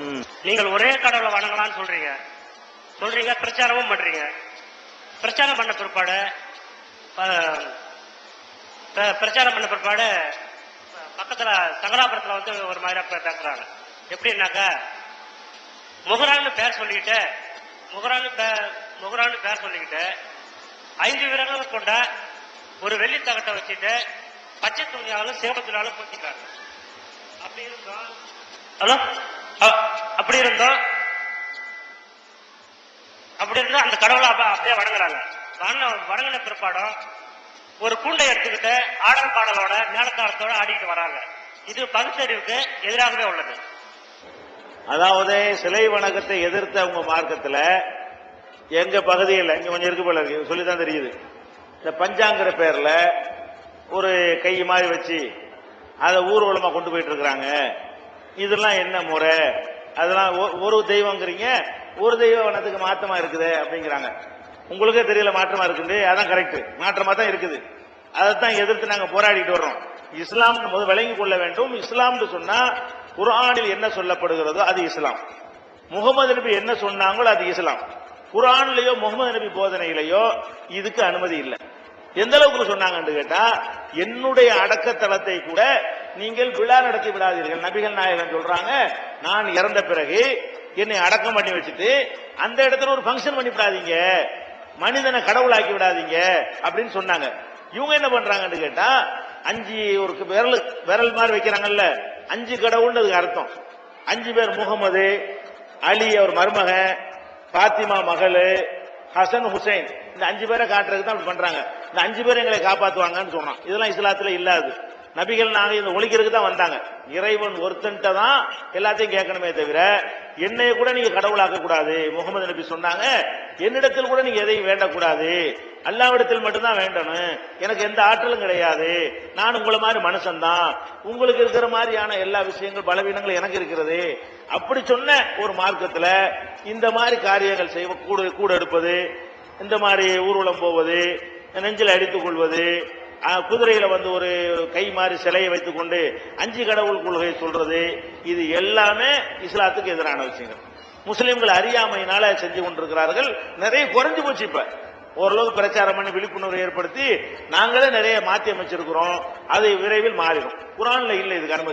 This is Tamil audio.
ம். நீங்கள் ஒரே கடவுளை வணங்கலாம்னு சொல்றீங்க. சொல்றீங்க பிரச்சாரமும் பண்றீங்க. பிரச்சாரம் பண்ண பிற்பாடு ப- பிரச்சாரம் பண்ண பிற்பாடு பக்கத்துல சங்கராபுரத்துல வந்து ஒரு மாதிரி பேசுறாங்க. எப்படின்னாக்கா முகரான்னு பேர் சொல்லிக்கிட்டு முகரான்னு பே- முகரான்னு பேர் சொல்லிக்கிட்டு ஐந்து விரல்கள் கொண்ட ஒரு வெள்ளி தகட்டை வச்சுட்டு பச்சை துணியாலும் சேவ துணியாலும் பூச்சிக்கிறாங்க அப்படி இருந்தோம் ஹலோ? அப்படி இருந்தோம் அப்படி இருந்தா அந்த கடவுளை அப்படியே வணங்குறாங்க. வணங்க வணங்கின பிற்பாடும் ஒரு கூண்டை எடுத்துக்கிட்டு ஆடல் பாடலோட மேலத்தாளத்தோட ஆடிக்கிட்டு வராங்க. இது பகுத்தறிவுக்கு எதிராகவே உள்ளது. அதாவது சிலை வணக்கத்தை எதிர்த்த உங்க மார்க்கத்துல எங்க பகுதியில் இங்க கொஞ்சம் இருக்கு போல இருக்கு சொல்லிதான் தெரியுது. இந்த பஞ்சாங்கிற பேர்ல ஒரு கை மாதிரி வச்சு அதை ஊர்வலமா கொண்டு போயிட்டு இருக்கிறாங்க. இதெல்லாம் என்ன முறை? அதெல்லாம் ஒ- ஒரு தெய்வங்கிறீங்க ஒரு தெய்வ வனத்துக்கு மாற்றமா இருக்குது அப்படிங்கிறாங்க. உங்களுக்கே தெரியல மாற்றமா இருக்குது அதான் கரெக்ட் மாற்றமா தான் இருக்குது. அதைத்தான் எதிர்த்து நாங்கள் போராடிட்டு வர்றோம். இஸ்லாம் முதல் விளங்கி கொள்ள வேண்டும். இஸ்லாம்னு சொன்னா குரானில் என்ன சொல்லப்படுகிறதோ அது இஸ்லாம். முகமது நபி என்ன சொன்னாங்களோ அது இஸ்லாம். குரான்லயோ முகமது நபி போதனையிலேயோ இதுக்கு அனுமதி இல்லை. எந்த அளவுக்கு சொன்னாங்கன்னு கேட்டா என்னுடைய அடக்கத்தலத்தை கூட நீங்கள் விழா நடத்தி விடாதீர்கள். நபிகள் நாயகன் சொல்றாங்க நான் இறந்த பிறகு என்னை அடக்கம் பண்ணி வச்சுட்டு அந்த இடத்துல ஒரு ஃபங்க்ஷன் பண்ணி விடாதீங்க மனிதனை கடவுளாக்கி விடாதீங்க. அப்படின்னு சொன்னாங்க. இவங்க என்ன பண்றாங்கன்னு கேட்டா அஞ்சு ஒரு விரல் விரல் மாதிரி வைக்கிறாங்கல்ல அஞ்சு கடவுள்ன்றதுக்கு அர்த்தம். அஞ்சு பேர் முகமது அலி அவர் மருமகன் பாத்திமா மகள் ஹசன் ஹுசைன். இந்த அஞ்சு பேரை காட்டுறதுக்கு தான் அப்படி பண்றாங்க. இந்த அஞ்சு பேர் எங்களை காப்பாத்துவாங்கன்னு சொன்னான். இதெல்லாம் இஸ்லாத்துல இல்லாது. நபிகள் நாங்க இந்த ஒழிக்கிறதுக்கு தான் வந்தாங்க. இறைவன் ஒருத்தன்ட்ட தான் எல்லாத்தையும் கேட்கணுமே தவிர என்னைய கூட நீங்க கடவுளாக்க கூடாது. முகமது நபி சொன்னாங்க என்னிடத்தில் கூட நீங்க எதையும் வேண்டக்கூடாது. அல்லாவிடத்தில் மட்டும்தான் வேண்டணும். எனக்கு எந்த ஆற்றலும் கிடையாது. நான் உங்களை மாதிரி மனுஷன்தான். உங்களுக்கு இருக்கிற மாதிரியான எல்லா விஷயங்கள் பலவீனங்கள் எனக்கு இருக்கிறது. அப்படி சொன்ன ஒரு மார்க்கத்துல இந்த மாதிரி காரியங்கள் செய்வ கூட கூட எடுப்பது இந்த மாதிரி ஊர்வலம் போவது நெஞ்சில் அடித்துக் கொள்வது குதிரையில வந்து ஒரு கை மாறி சிலையை வைத்துக் கொண்டு அஞ்சு கடவுள் கொள்கை சொல்றது இது எல்லாமே இஸ்லாத்துக்கு எதிரான விஷயங்கள். முஸ்லிம்கள் அறியாமையினால செஞ்சு கொண்டிருக்கிறார்கள். நிறைய குறைஞ்சு போச்சு இப்ப. ஓரளவுக்கு பிரச்சாரம் பண்ணி விழிப்புணர்வு ஏற்படுத்தி நாங்களே நிறைய மாற்றி அமைச்சிருக்கிறோம். அது விரைவில் மாறிடும். குரான்ல இல்லை இதுக்கு அனுமதி